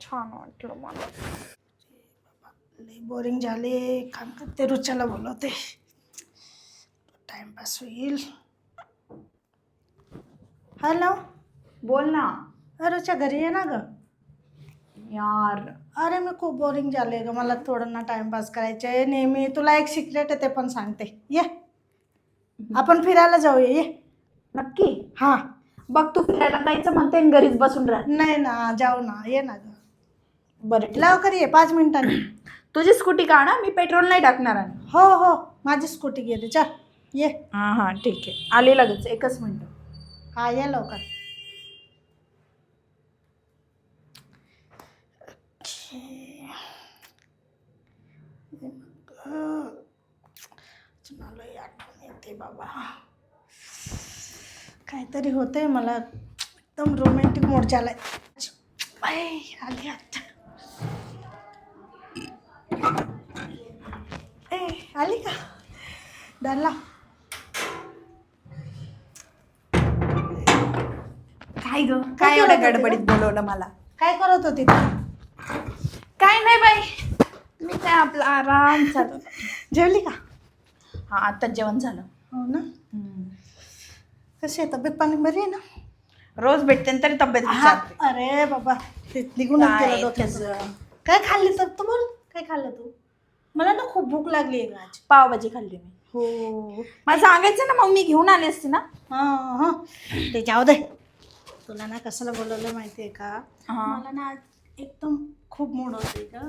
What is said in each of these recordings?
छान वाटलं मला. लई बोरिंग झाले. काम करते रुच्याला बोलवते. टाइमपास होईल. हॅलो बोल ना. रुच्या घरी ये ना ग. यार. अरे मी खूप बोरिंग झाले ग. मला थोडं ना टाइमपास करायचं आहे. नेहमी तुला एक सिक्रेट आहे ते पण सांगते. ये. आपण फिरायला जाऊया ये. नक्की? हां. बघ तू फिरायला जायचं म्हणते आणि घरीच बसून राह. नाही ना जाऊ ना ये ना बरं ठीक. लवकर ये पाच मिनिटांनी. तुझी स्कूटी का ना मी पेट्रोल नाही टाकणार आहे हो हो माझी स्कूटी गेली चल ये. हां हां ठीक आहे. आली लगेच एकच मिनिट. हा ये लवकर. आठवण येते बाबा. काहीतरी होतंय मला. एकदम रोमॅन्टिक मोड झालाय. आली आता. ए आली का? दाला काय ग? काय एवढ्या गडबडीत? बोलवलं मला? काय करत होती तू? काय नाही बाई. मी काय आपला आराम चालू जेवली का? हा आताच जेवण झालं. हो ना? कशी आहे? तब्येत पाणी बरी आहे ना? रोज भेटते ना तरी तब्येत हा, विचारते. अरे बाबा ते निघूनच काय गेलं डोक्याचं. काय खाल्ली तर तू बोल काय खाल्लं तू? मला ना खूप भूक लागली आहे आज. पावभाजी खाल्ली मी. हो. मला सांगायचं ना मग मी घेऊन आली असते ना. हां हां. ते जाऊ दे. तुला ना कशाला बोलवलं माहिती आहे का? हा. मला ना आज एकदम खूप मूड होते का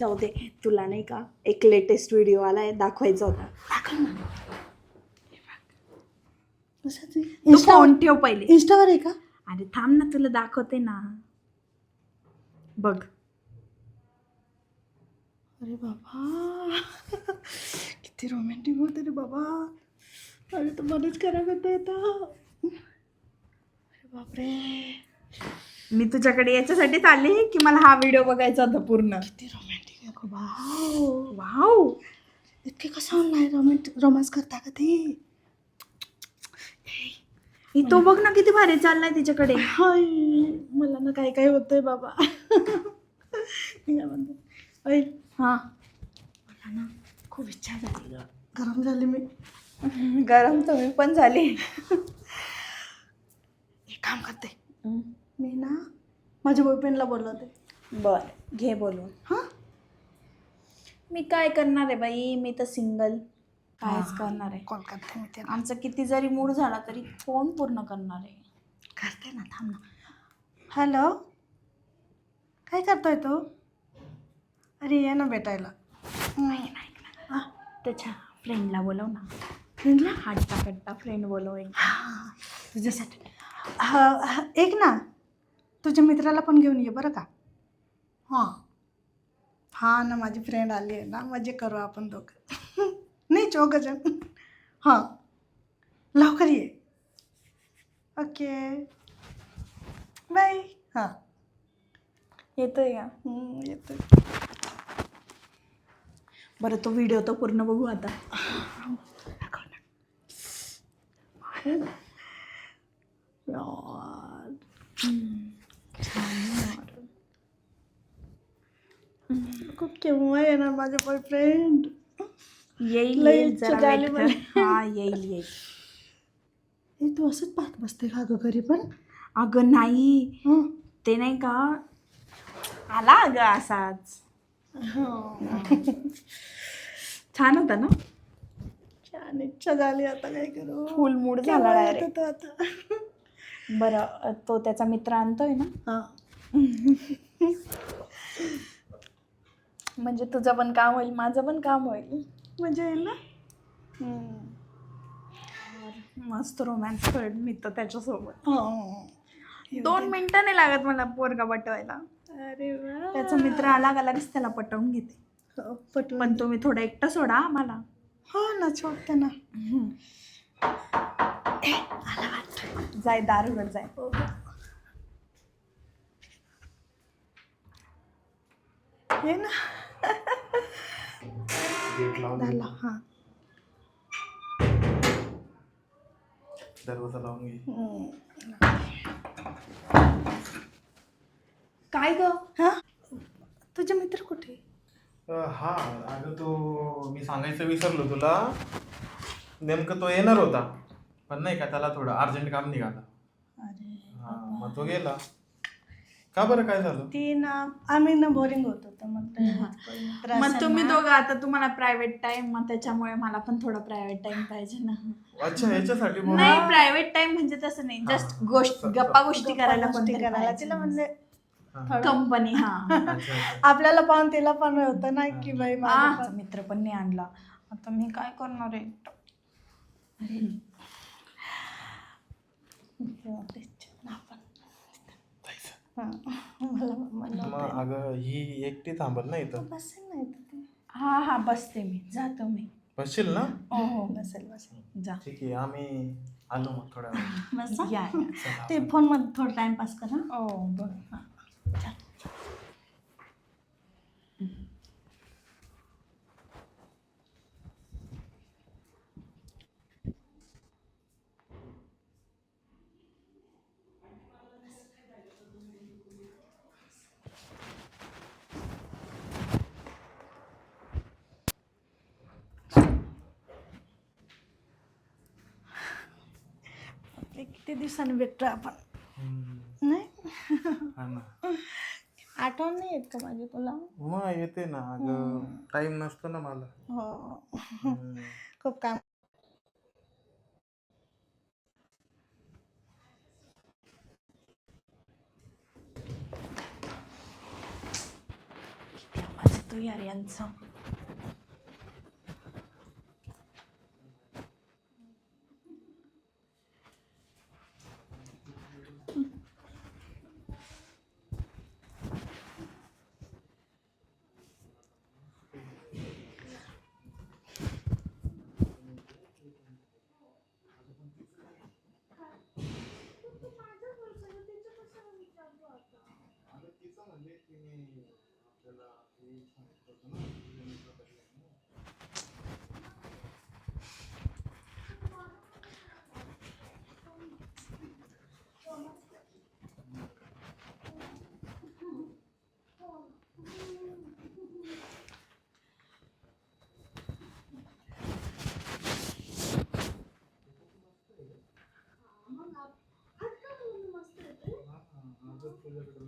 जाऊ दे तुला नाही का एक लेटेस्ट व्हिडिओ आलाय दाखवायचा होता. दाखव ना? तू फोन ठेव पहिले. इंस्टावर आहे का? अरे थांब ना तुला दाखवते ना. बघ. अरे बाबा. किती रोमॅन्टिक होते रे बाबा. अरे तर मलाच खराब होते. आता अरे बापरे. मी तुझ्याकडे याच्यासाठीच आले की मला हा व्हिडिओ बघायचा होता पूर्ण? किती रोमॅन्टिक आहे गं भाऊ वाव इतके कसं ऑनलाईन रोमॅन्टिक रोमांस करता का ते? ही तो बघ ना किती भारी चाललाय तिच्याकडे. हाय मला ना काय काय होतंय बाबा. मी ऐ हा. मला ना खूप इच्छा झाली ग. गरम झाली मी. गरम तुम्ही पण झाली. एक काम करते. मी ना माझ्या बॉयफ्रेंडला बोलवते. बर घे बोलून. हां? मी काय करणार आहे बाई? मी तर सिंगल कायच करणार आहे. कॉल करते मी त्याला आमचा किती जरी मूड झाला तरी फोन पूर्ण करणार आहे. करते ना थांब ना. हॅलो? काय करतोय तू? अरे ये ना भेटायला. हा, त्याच्या फ्रेंडला बोलव ना. फ्रेंडला हट्टा कट्टा फ्रेंड बोलव एक. हां तुझ्यासाठी. हा हा, एक ना. तुझ्या मित्राला पण घेऊन ये बरं का? हां. हां ना माझी फ्रेंड आली आहे ना. मजे करू आपण दोघं. नाही चौघ जण हां. लवकर ये. ओके. बाय. हां. येतोय का? हम्म, येतोय. बरं तो व्हिडिओ तर पूर्ण बघू आता. खूप केव्हा येणार माझे बॉयफ्रेंड येईल येईल इच्छा जरा झाली wait कर. मला. हा येईल येईल. हे तू असंच पाहत बसते का ग घरी पण? अगं नाही. हं. ते नाही का आला अगं असाच. छान होता ना? छान इच्छा झाली आता काय करू. फुल मूड झाला केव्हा डायरेक्ट येतो तो आता? बरं तो त्याचा मित्र आणतोय ना? हा. म्हणजे तुझं पण काम होईल माझं पण काम होईल. मजा येईल ना? मस्त रोमॅन्स करेन मी तर त्याच्यासोबत. हो. दोन मिनिटं नाही लागत मला पोरगा पटवायला. अरे त्याचा मित्र आला का लगेच त्याला पटवून घेते. हो, पटवून पण तुम्ही थोडा एकटा सोडा आम्हाला. हो ना छोडते ना. जाय दारूगड जाय. हो. ये ना. गेट लावून झाला हा. दरवाजा लावून घे. हम्म. काय ग? हा? तुझे मित्र कुठे? अ, हा अगं तो मी सांगायचं विसरलो तुला. नेमकं तो येणार होता पण नाही का त्याला थोडं अर्जंट काम निघालं. अरे हा मग तो गेला. का बरं काय झालं ती ना आम्ही ना बोरिंग होत होतो मग त्रास मग आहे तुम्ही ना. दोघं आता तुम्हाला प्रायव्हेट टाइम मग त्याच्यामुळे मला पण थोडा प्रायव्हेट टाइम पाहिजे ना अच्छा ह्याच्यासाठी बोल नाही प्रायव्हेट टाइम म्हणजे तसं नाही हा, जस्ट. गोष्ट गप्पा गोष्टी गप्पा करायला गोष्टी करायला. तिला म्हणजे हा. थोडं- कंपनी हा अच्छा, अच्छा. आपल्याला पाहून तिला पण होतं ना की बाई माझं मित्र पण नाही आणला आता मी काय करणार आहे. हा, मला मला मग अगं ही एकटी थांबल ना इथं? बसेल नाही तर ती. हा हा बसते मी. जातो मी. बसशील ना? हो हो बसेल बसेल. जा. ठीक आहे आम्ही आलो मग थोड्या वेळाने. बस. या या. चला. ते फोनमध्ये थोडं टाइमपास करा. हो बघ ते किती दिवसांनी भेटतो आपण. नाही? हा ना. आठवण नाही येत का माझी तुला? मग येते ना. अगं टाइम नसतो ना मला. हो. हम्म. खूप काम. माझं तू यार यांचं.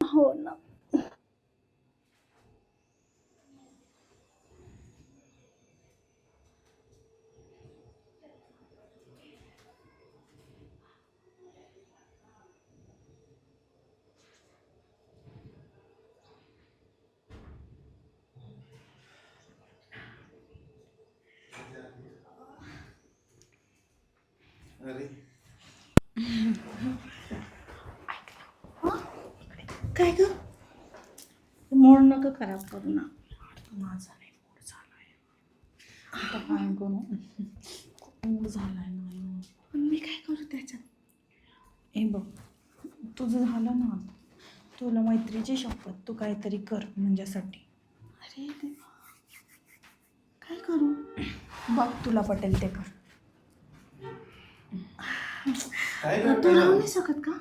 हो ना अरे काय ग? मूड नको खराब करू ना. माझा नाही मूड झालाय. आता काय करू? मूड झालाय नाही मी काय करू त्याच्यात? ए बघ तुझं झालं ना. तुला मैत्रीची शपथ तू काहीतरी कर माझ्यासाठी अरे देवा. काय करू? बघ तुला पटेल ते कर. काय तू राहू नाही शकत का?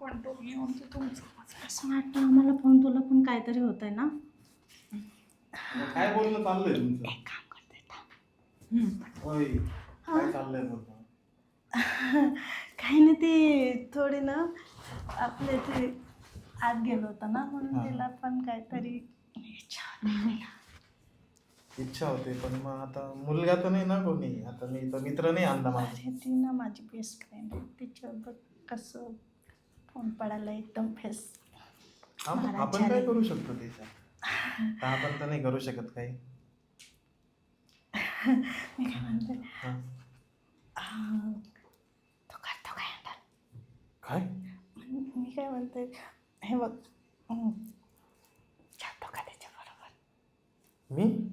कंट्रोल घेऊन ते तुमचं. असं वाटतं आम्हाला पण तुला पण काहीतरी होत आहे ना काय बोलणं चाललंय तुमचं? एक काम करते थांब. होय काय चाललंय बोलणं? काही नाही ते थोडी ना आपल्या इथे आत गेलो होता ना म्हणून. तिला पण काहीतरी इच्छा होती. इच्छा होते पण मग आता मुलगा तर नाही ना कोणी? आता मी तर मित्र नाही आणला माझा. अरे ती ना माझी बेस्ट फ्रेंड आहे. तिच्याबरोबर कसं फोन पडायला एकदम फेस. आप- आपण काय. करू शकतो त्याच्यात? तर आपण तर नाही करू शकत काही? मी काय म्हणते? हा. अं, तो करतो काय handle? काय? मी काय म्हणते? हे बघ. हं. जातो का त्याच्याबरोबर? मी?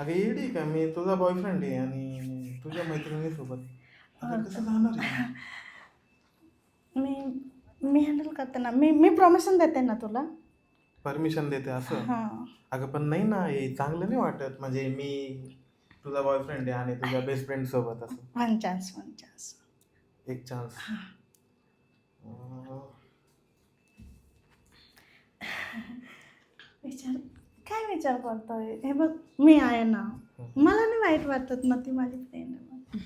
अगं येडी का? मी तुझा बॉयफ्रेंड आहे आणि तुझ्या मैत्रिणी सोबत आता कसं जाणार आहे? मी मी हँडल करते ना. मी मी प्रॉमिशन देते ना तुला. परमिशन देते असं? हां. अगं पण नाही ना हे चांगलं नाही वाटत. म्हणजे मी तुझा बॉयफ्रेंड आहे आणि तुझ्या बेस्ट फ्रेंड सोबत असं. वन चान्स वन चान्स एक चान्स विचार. काय विचार करतोय? हे बघ मी आहे ना मला नाही वाईट वाटत ना ती माझी फ्रेंड आहे मग.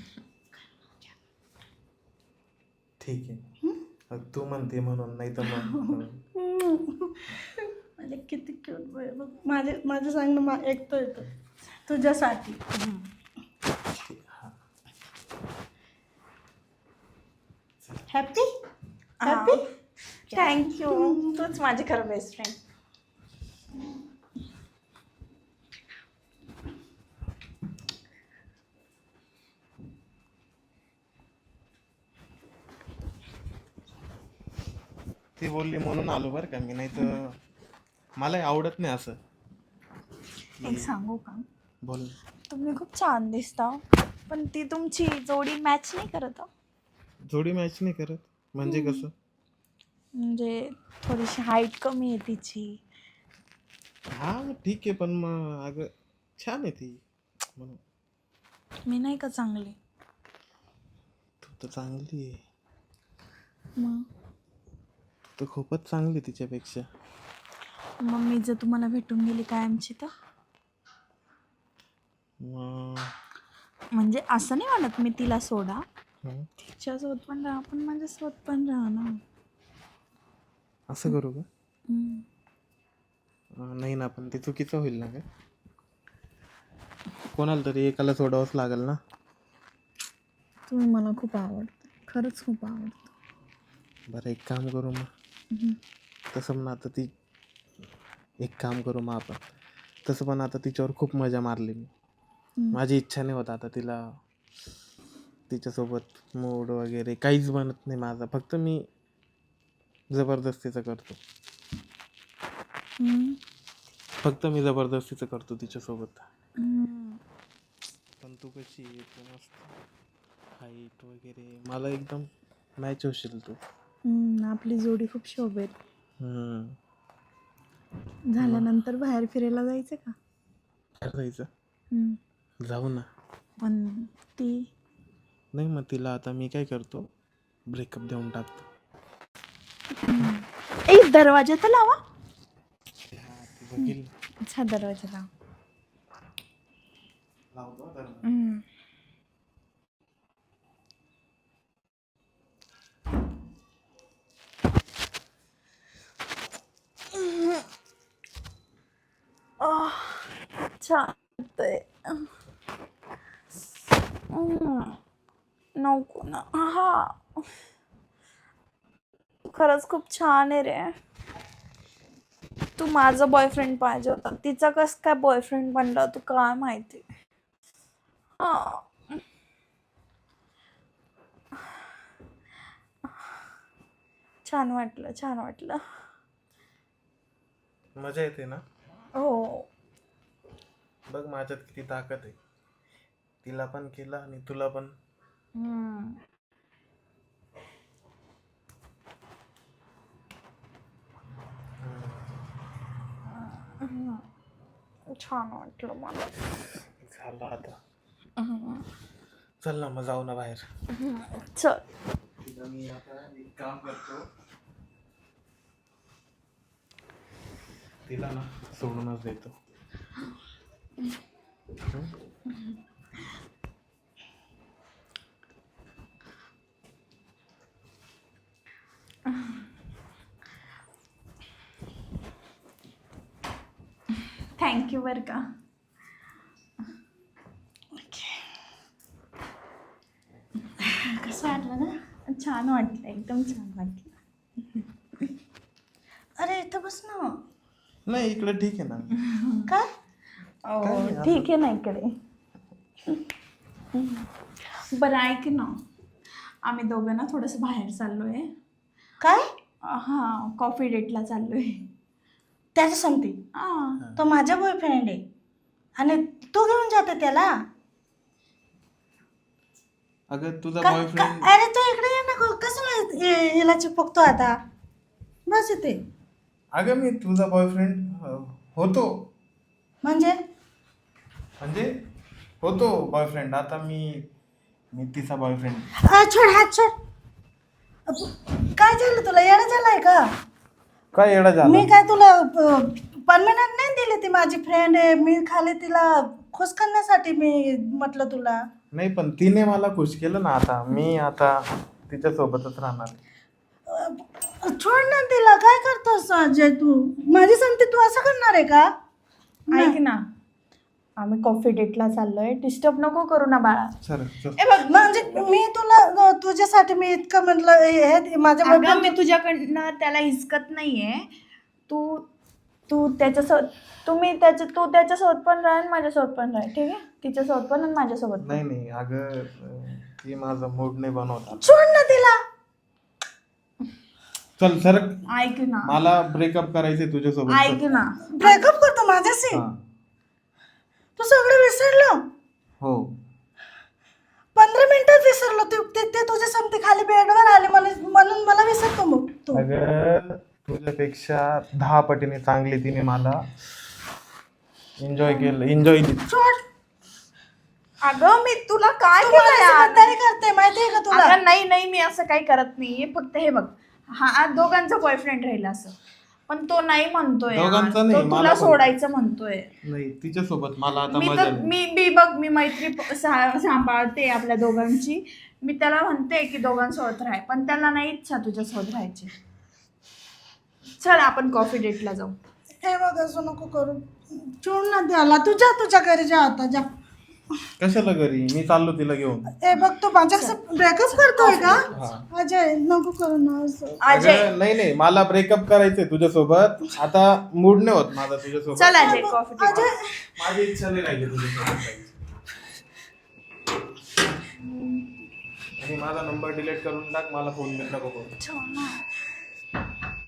ठीक आहे. तू म्हणते म्हणून नाही तर मग. माझे किती क्यूट बघ माझे माझं सांगणं मा ऐकतोय तो. तुझ्यासाठी. हॅपी हॅपी थँक्यू तूच माझी खरं बेस्ट फ्रेंड ती बोलली म्हणून आलो बरं का मी नाही तर मलाही आवडत नाही असं. एक सांगू का? बोल. तुम्ही खूप छान दिसता पण ती तुमची जोडी मॅच नाही करत हं. जोडी मॅच नाही करत? म्हणजे कसं? म्हणजे थोडीशी हाईट कमी आहे तिची. हा ठीक आहे पण मग अगं छान आहे ती म्हणून. मी नाही का चांगली? तू तर चांगली आहे. मग? तर खूपच चांगली तिच्यापेक्षा. मग मी जर तुम्हाला भेटून गेली कायमची तर? मग? म्हणजे असं नाही म्हणत मी तिला सोडा. हं, तिच्यासोबत पण राहा पण माझ्यासोबत पण राहा ना. असं करू का? हम्म. अं, नाही ना पण ते चुकीचं होईल ना का कोणाला तरी एकाला सोडावंच लागेल ना. तुम्ही मला खूप आवडता. खरंच खूप आवडतं. बरं एक काम करू मग. तसं पण आता ती एक काम करू मग आपण. तसं पण आता तिच्यावर खूप मजा मारली मी. माझी इच्छा नाही होत आता तिला तिच्यासोबत मूड वगैरे काहीच बनत नाही माझा. फक्त मी जबरदस्तीचं करतो. फक्त मी जबरदस्तीचं करतो तिच्यासोबत. पण तू कशी आहे? तू मस्त. हाईट वगैरे. मला एकदम मॅच होशील तू. हम्म, आपली जोडी खूप शोभेल. हम्म. झाल्यानंतर बाहेर फिरायला जायचं का? जायचं? हम्म. जाऊ ना. पण ती? नाही मग तिला आता मी काय करतो? ब्रेकअप देऊन टाकतो. ए दरवाजा तर लावा. बघील अच्छा दरवाजा लावा. हम्म. आह, छान वाटतंय. नको ना हा खरंच खूप छान आहे रे. तू माझा बॉयफ्रेंड पाहिजे होता. तिचा कस काय बॉयफ्रेंड बनला तू काय माहिती? हा. छान वाटलं छान वाटलं. मजा येते ना? हो. बघ माझ्यात किती ताकद आहे. तिला पण केलं आणि तुला पण. हम्म. छान वाटलं मला. झालं आता. चल ना मग जाऊ ना बाहेर. चल. मी आता एक काम करतो. तिला ना सोडूनच देतो थँक्यू बरं का कसं वाटलं ना छान वाटलं एकदम छान वाटलं. अरे इथं बस ना. नाही इकडे ठीक आहे ना. काय ठीक आहे ना इकडे. बरं ऐक ना. आम्ही दोघं ना थोडंसं बाहेर चाललोय. काय? हां कॉफी डेटला चाललोय. त्याचं सांगते. हां. तो माझा बॉयफ्रेंड आहे. आणि तू घेऊन जाते त्याला. अगं तुझा का- बॉयफ्रेंड का- अरे तू इकडे ये ना कसं हिला चिपकतो आता? बस इथे. अगं मी तुझा बॉयफ्रेंड होतो. म्हणजे? म्हणजे? होतो बॉयफ्रेंड आता मी मी तिचा बॉयफ्रेंड आ, छोड हात छोड. अप- काय झालं तुला? येणं झालंय का? काय एवढा मी झाला काय तुला परमनंट नाही दिली ती माझी फ्रेंड आहे. मी खाली तिला खुश करण्यासाठी मी म्हटलं तुला. नाही पण तिने मला खुश केलं ना आता. मी आता तिच्या सोबतच राहणार. अ, छोड ना तिला. काय करतोस अजय तू? माझी संगती तू असं करणार आहे का? ऐक ना. आम्ही कॉफी डेटला चाललोय. डिस्टर्ब नको करू ना बाळा. सर चल. ए बघ म्हणजे मी तुला अ, तुझ्यासाठी मी इतकं म्हटलं हे हे माझ्या अगं मी तुझ्याकडनं त्याला हिसकत नाहीये. तू तू त्याच्यासोबत तुम्ही त्याच्या तू त्याच्यासोबत पण राह आणि माझ्यासोबत पण राह. ठीक आहे? तिच्यासोबत पण आणि माझ्यासोबत नाही नाही. अगं ती माझा मूड नाही बनवतात सोड ना तिला. चल सर ऐक ना. मला ब्रेकअप करायचंय तुझ्यासोबत ऐक ना. ब्रेकअप करतो माझ्याशी? हा. तू सगळं विसरलो. हो. पंधरा मिनिटात विसरलो. तू ते ते तुझ्या संगती खाली बेडवर आले. मला म्हणून मला विसरतो मग तू. अगं तुझ्यापेक्षा दहा पटीने चांगली तिने मला एन्जॉय केलं एन्जॉय सोड. अगं मी तुला काय केलं करते माहितीये का तुला? नाही नाही मी असं काही करत नाहीये. फक्त हे बघ हा दोघांचा बॉयफ्रेंड राहिला असं. पण तो नाही म्हणतोय यार. दोघांचा नाही, तो मला तुला पण. सोडायचं म्हणतोय. नाही तिच्यासोबत मला आता मी मजा तर नाही. मी मी बघ मी मैत्री प- सा- सांभाळते आपल्या दोघांची. मी त्याला म्हणते की दोघांसोबत राह पण त्याला नाही इच्छा तुझ्यासोबत राहायची. चल आपण कॉफी डेटला जाऊ. हे बघ असं नको करू. सोड ना त्याला. तुझ्या तुझ्या घरी जा आता जा. कशाला घरी? मी चाललो तिला घेऊन. हे बघ तू माझ्या ब्रेकअप करतोय का? हा. अजय नको करू ना असं. अजय. अगं, नाही नाही मला ब्रेकअप करायचंय तुझ्यासोबत. आता मूड नाही होत माझा तुझ्यासोबत. चल अजय कॉफी अजय. माझी इच्छा नाही राहिली तुझ्यासोबत जायची. आणि माझा नंबर डिलीट करून टाक मला फोन नको करू.